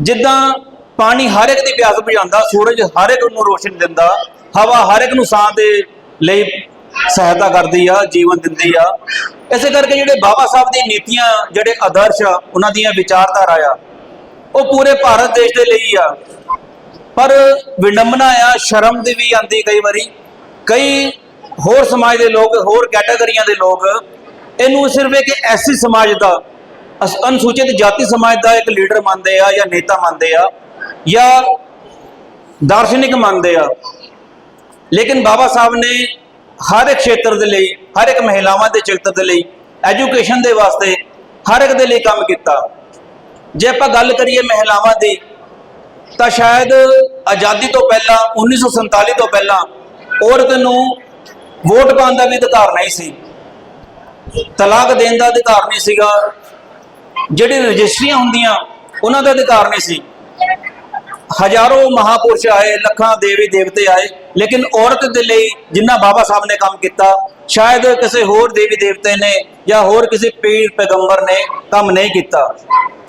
ਜਿੱਦਾਂ ਪਾਣੀ ਹਰ ਇੱਕ ਦੀ ਪਿਆਸ ਬੁਝਾਉਂਦਾ, ਸੂਰਜ ਹਰ ਇੱਕ ਨੂੰ ਰੋਸ਼ਨੀ ਦਿੰਦਾ, ਹਵਾ ਹਰ ਇੱਕ ਨੂੰ ਸਾਹ ਦੇ ਲਈ ਸਹਾਇਤਾ ਕਰਦੀ ਆ, ਜੀਵਨ ਦਿੰਦੀ ਆ। ਇਸੇ ਕਰਕੇ ਜਿਹੜੇ ਬਾਬਾ ਸਾਹਿਬ ਦੀ ਨੀਤੀਆਂ, ਜਿਹੜੇ ਆਦਰਸ਼ ਆ, ਉਹਨਾਂ ਦੀਆਂ ਵਿਚਾਰਧਾਰਾ ਆ, ਉਹ ਪੂਰੇ ਭਾਰਤ ਦੇਸ਼ ਦੇ ਲਈ ਆ। ਪਰ ਵਿਡੰਬਨਾ ਆ, ਸ਼ਰਮ ਦੀ ਵੀ ਆਂਦੀ ਕਈ ਵਾਰੀ। ਕਈ ਹੋਰ ਸਮਾਜ ਦੇ ਲੋਕ, ਹੋਰ ਕੈਟਾਗਰੀਆਂ ਦੇ ਲੋਕ, ਇਹਨੂੰ ਸਿਰਫ ਇੱਕ ਐਸੀ ਸਮਾਜ ਦਾ ਅਨੁਸੂਚਿਤ ਜਾਤੀ ਸਮਾਜ ਦਾ ਇੱਕ ਲੀਡਰ ਮੰਨਦੇ ਆ ਜਾਂ ਨੇਤਾ ਮੰਨਦੇ ਆ ਜਾਂ ਦਾਰਸ਼ਨਿਕ ਮੰਨਦੇ ਆ। ਲੇਕਿਨ ਬਾਬਾ ਸਾਹਿਬ ਨੇ ਹਰ ਇੱਕ ਖੇਤਰ ਦੇ ਲਈ, ਹਰ ਇੱਕ ਮਹਿਲਾਵਾਂ ਦੇ ਚਰਿੱਤਰ ਦੇ ਲਈ, ਐਜੂਕੇਸ਼ਨ ਦੇ ਵਾਸਤੇ ਹਰ ਇੱਕ ਦੇ ਲਈ ਕੰਮ ਕੀਤਾ। ਜੇ ਆਪਾਂ ਗੱਲ ਕਰੀਏ ਮਹਿਲਾਵਾਂ ਦੀ, ਤਾਂ ਸ਼ਾਇਦ ਆਜ਼ਾਦੀ ਤੋਂ ਪਹਿਲਾਂ 1947 ਤੋਂ ਪਹਿਲਾਂ ਔਰਤ ਨੂੰ ਵੋਟ ਪਾਉਣ ਦਾ ਵੀ ਅਧਿਕਾਰ ਨਹੀਂ ਸੀ। ਤਲਾਕ ਦੇਣ ਦਾ ਅਧਿਕਾਰ ਨਹੀਂ ਸੀਗਾ। ਜਿਹੜੇ ਰਜਿਸਟਰੀਆਂ ਹੁੰਦੀਆਂ, ਉਹਨਾਂ ਦਾ ਅਧਿਕਾਰ ਨਹੀਂ ਸੀ। ਹਜ਼ਾਰੋਂ ਮਹਾਪੁਰਸ਼ ਆਏ, ਲੱਖਾਂ ਦੇਵੀ ਦੇਵਤੇ ਆਏ, ਲੇਕਿਨ ਔਰਤ ਦੇ ਲਈ ਜਿੰਨਾ ਬਾਬਾ ਸਾਹਿਬ ਨੇ ਕੰਮ ਕੀਤਾ, ਸ਼ਾਇਦ ਕਿਸੇ ਹੋਰ ਦੇਵੀ ਦੇਵਤੇ ਨੇ ਜਾਂ ਹੋਰ ਕਿਸੇ ਪੀਰ ਪੈਗੰਬਰ ਨੇ ਕੰਮ ਨਹੀਂ ਕੀਤਾ।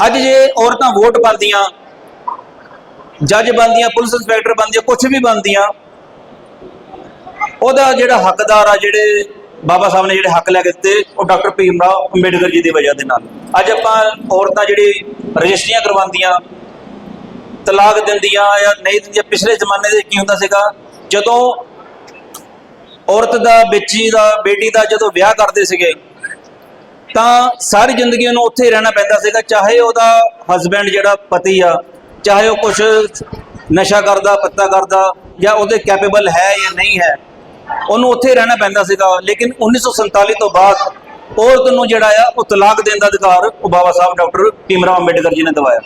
ਅੱਜ ਜੇ ਔਰਤਾਂ ਵੋਟ ਪਾਉਂਦੀਆਂ, ਜੱਜ ਬਣਦੀਆਂ, ਪੁਲਿਸ ਇੰਸਪੈਕਟਰ ਬਣਦੀਆਂ ਕੁਝ ਵੀ ਬਣਦੀਆਂ, ਉਹਦਾ ਜਿਹੜਾ ਹੱਕਦਾਰ ਆ, ਜਿਹੜੇ ਬਾਬਾ ਸਾਹਿਬ ਨੇ ਜਿਹੜੇ ਹੱਕ ਲੈ ਕੇ ਦਿੱਤੇ, ਉਹ ਡਾਕਟਰ ਭੀਮ ਰਾਓ ਅੰਬੇਡਕਰ ਜੀ ਦੀ ਵਜ੍ਹਾ ਦੇ ਨਾਲ। ਅੱਜ ਆਪਾਂ ਔਰਤਾਂ ਜਿਹੜੀ ਰਜਿਸਟਰੀਆਂ ਕਰਵਾਉਂਦੀਆਂ, ਤਲਾਕ ਦਿੰਦੀਆਂ ਜਾਂ ਨਹੀਂ ਦਿੰਦੀਆਂ, ਪਿਛਲੇ ਜ਼ਮਾਨੇ ਦੇ ਕੀ ਹੁੰਦਾ ਸੀਗਾ, ਜਦੋਂ ਔਰਤ ਦਾ, ਬੱਚੀ ਦਾ, ਬੇਟੀ ਦਾ ਜਦੋਂ ਵਿਆਹ ਕਰਦੇ ਸੀਗੇ, ਤਾਂ ਸਾਰੀ ਜ਼ਿੰਦਗੀ ਉਹਨੂੰ ਉੱਥੇ ਹੀ ਰਹਿਣਾ ਪੈਂਦਾ ਸੀਗਾ, ਚਾਹੇ ਉਹਦਾ ਹਸਬੈਂਡ ਜਿਹੜਾ ਪਤੀ ਆ, ਚਾਹੇ ਉਹ ਕੁਝ ਨਸ਼ਾ ਕਰਦਾ, ਪੱਤਾ ਕਰਦਾ ਜਾਂ ਉਹਦੇ ਕੈਪੇਬਲ ਹੈ ਜਾਂ ਨਹੀਂ ਹੈ, ਉਹਨੂੰ ਉੱਥੇ ਰਹਿਣਾ ਪੈਂਦਾ ਸੀਗਾ। ਲੇਕਿਨ 1947 ਤੋਂ ਬਾਅਦ ਔਰਤ ਨੂੰ ਜਿਹੜਾ ਆ ਉਹ ਤਲਾਕ ਦੇਣ ਦਾ ਅਧਿਕਾਰ ਉਹ ਬਾਬਾ ਸਾਹਿਬ ਡਾਕਟਰ ਭੀਮਰਾਵ ਅੰਬੇਡਕਰ ਜੀ ਨੇ ਦਵਾਇਆ।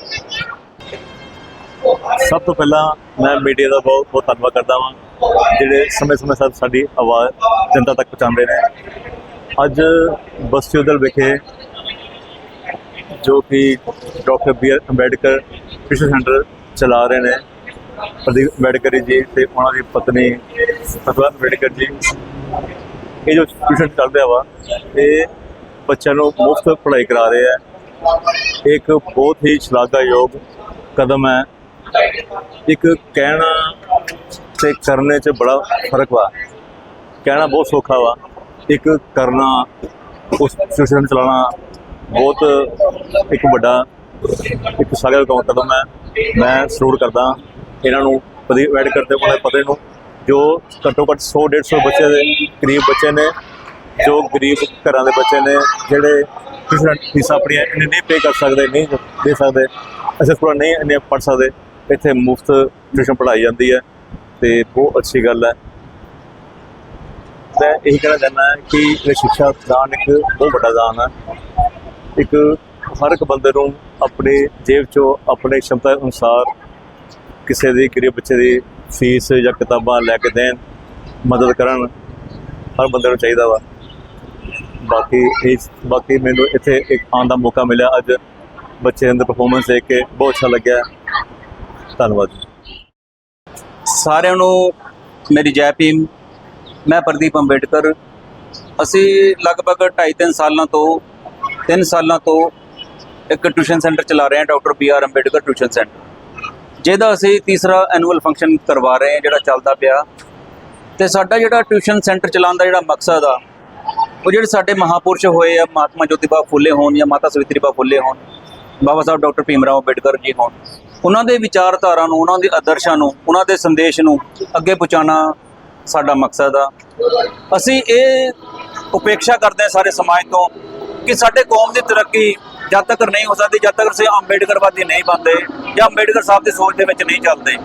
ਸਭ ਤੋਂ ਪਹਿਲਾਂ ਮੈਂ ਮੀਡੀਆ ਦਾ ਬਹੁਤ ਬਹੁਤ ਧੰਨਵਾਦ ਕਰਦਾ ਹਾਂ ਜਿਹੜੇ ਸਮੇਂ-ਸਮੇਂ ਸਿਰ ਸਾਡੀ ਆਵਾਜ਼ ਜਨਤਾ ਤੱਕ ਪਹੁੰਚਾਉਂਦੇ ਨੇ। ਅੱਜ ਬਸਤੀ ਵਿਖੇ ਜੋ ਕਿ doctor B R Ambedkar tuition centre ਚਲਾ ਰਹੇ ਨੇ, ਪ੍ਰਦੀਪ ਅੰਬੇਡਕਰ ਜੀ ਤੇ ਉਹਨਾਂ ਦੀ ਪਤਨੀ ਪ੍ਰਭਾ ਅੰਬੇਡਕਰ ਜੀ। ਇਹ ਜੋ ਟਿਊਸ਼ਨ ਚੱਲ ਰਿਹਾ ਵਾ, ਇਹ ਬੱਚਿਆਂ ਨੂੰ ਮੁਫਤ ਪੜ੍ਹਾਈ ਕਰਾ ਰਹੇ ਆ ਇੱਕ ਬਹੁਤ ਹੀ ਸ਼ਲਾਘਾਯੋਗ ਕਦਮ ਹੈ। ਇੱਕ ਕਹਿਣਾ ਤੇ ਕਰਨੇ 'ਚ ਬੜਾ ਫ਼ਰਕ ਵਾ। ਕਹਿਣਾ ਬਹੁਤ ਸੌਖਾ ਵਾ। ਇੱਕ ਕਰਨਾ, ਉਸ ਸਿਸਟਮ ਚਲਾਉਣਾ ਬਹੁਤ ਇੱਕ ਵੱਡਾ, ਇੱਕ ਸਾਗਰ ਦਾ ਕਦਮ ਹੈ। ਮੈਂ ਸਲੂਟ ਕਰਦਾ ਇਹਨਾਂ ਨੂੰ ਕਦੀ ਐਡ ਕਰਦੇ ਉਹਨਾਂ ਦੇ ਪਤੇ ਨੂੰ, ਜੋ ਘੱਟੋ ਘੱਟ 100 150 ਬੱਚੇ ਦੇ ਕਰੀਬ ਬੱਚੇ ਨੇ। ਜੋ ਗਰੀਬ ਘਰਾਂ ਦੇ ਬੱਚੇ ਨੇ, ਜਿਹੜੇ ਕਿਸੇ ਫੀਸਾਂ ਆਪਣੀਆਂ ਇੰਨੇ ਨਹੀਂ ਪੇ ਕਰ ਸਕਦੇ, ਨਹੀਂ ਦੇ ਸਕਦੇ, ਅਸੀਂ ਥੋੜਾ ਨਹੀਂ ਇੰਨੇ ਪੜ ਸਕਦੇ, ਇੱਥੇ ਮੁਫਤ ਟਿਊਸ਼ਨ ਪੜ੍ਹਾਈ ਜਾਂਦੀ ਹੈ ਤੇ ਬਹੁਤ ਅੱਛੀ ਗੱਲ ਹੈ। ਮੈਂ ਇਹ ਕਹਿਣਾ ਚਾਹੁੰਦਾ ਹਾਂ ਕਿ ਇਹ ਸਿੱਖਿਆ ਦਾਨ ਇੱਕ ਬਹੁਤ ਵੱਡਾ ਦਾਨ ਹੈ। ਇੱਕ ਹਰ ਇੱਕ ਬੰਦੇ ਨੂੰ ਆਪਣੀ ਜੇਬ ਚੋਂ ਆਪਣੇ ਸ਼ਮਤਾ ਅਨੁਸਾਰ ਕਿਸੇ ਦੀ, ਗਰੀਬ ਬੱਚੇ ਦੀ ਫੀਸ ਜਾਂ ਕਿਤਾਬਾਂ ਲੈ ਕੇ ਦੇਣ, ਮਦਦ ਕਰਨ ਹਰ ਬੰਦੇ ਨੂੰ ਚਾਹੀਦਾ ਵਾ। ਬਾਕੀ ਇਸ ਬਾਕੀ ਮੈਨੂੰ ਇੱਥੇ ਇੱਕ ਆਉਣ ਦਾ ਮੌਕਾ ਮਿਲਿਆ। ਅੱਜ ਬੱਚੇ ਦੇ ਪਰਫਾਰਮੈਂਸ ਦੇਖ ਕੇ ਬਹੁਤ ਅੱਛਾ ਲੱਗਿਆ। ਧੰਨਵਾਦ ਸਾਰਿਆਂ ਨੂੰ ਮੇਰੀ ਜੈ ਭੀਮ। ਮੈਂ ਪ੍ਰਦੀਪ ਅੰਬੇਡਕਰ। ਅਸੀਂ ਲਗਭਗ 2.5-3 ਸਾਲਾਂ ਤੋਂ 3 ਸਾਲਾਂ ਤੋਂ ਇੱਕ ਟਿਊਸ਼ਨ ਸੈਂਟਰ ਚਲਾ ਰਹੇ ਹਾਂ, doctor B R Ambedkar tuition centre ਜਿਹਦਾ ਅਸੀਂ ਤੀਸਰਾ ਐਨੂਅਲ ਫੰਕਸ਼ਨ ਕਰਵਾ ਰਹੇ ਹਾਂ, ਜਿਹੜਾ ਚੱਲਦਾ ਪਿਆ। ਤੇ ਸਾਡਾ ਜਿਹੜਾ ਟਿਊਸ਼ਨ ਸੈਂਟਰ ਚਲਾਉਣ ਦਾ ਜਿਹੜਾ ਮਕਸਦ ਆ ਉਹ ਜਿਹੜੇ ਸਾਡੇ ਮਹਾਪੁਰਸ਼ ਹੋਏ ਆ, ਮਹਾਤਮਾ ਜੋਤੀਬਾ ਫੁੱਲੇ ਹੋਣ ਜਾਂ ਮਾਤਾ ਸਵਿਤਰੀਬਾ ਫੁੱਲੇ ਹੋਣ, ਬਾਬਾ ਸਾਹਿਬ ਡਾਕਟਰ ਭੀਮ ਰਾਓ ਅੰਬੇਡਕਰ ਜੀ ਹੋਣ, ਉਹਨਾਂ ਦੇ ਵਿਚਾਰਧਾਰਾ ਨੂੰ, ਉਹਨਾਂ ਦੇ ਆਦਰਸ਼ਾਂ ਨੂੰ, ਉਹਨਾਂ ਦੇ ਸੰਦੇਸ਼ ਨੂੰ ਅੱਗੇ ਪਹੁੰਚਾਉਣਾ ਸਾਡਾ ਮਕਸਦ ਆ। ਅਸੀਂ ਇਹ ਉਪੇਖਿਆ ਕਰਦੇ ਹਾਂ ਸਾਰੇ ਸਮਾਜ ਤੋਂ ਕਿ ਸਾਡੇ ਕੌਮ ਦੀ ਤਰੱਕੀ ਜਦ ਤੱਕ ਨਹੀਂ ਹੋ ਸਕਦੀ, ਜਦ ਤੱਕ ਅਸੀਂ ਅੰਬੇਡਕਰਵਾਦੀ ਨਹੀਂ ਬਣਦੇ ਜਾਂ ਅੰਬੇਡਕਰ ਸਾਹਿਬ ਦੀ ਸੋਚ ਦੇ ਵਿੱਚ ਨਹੀਂ ਚੱਲਦੇ।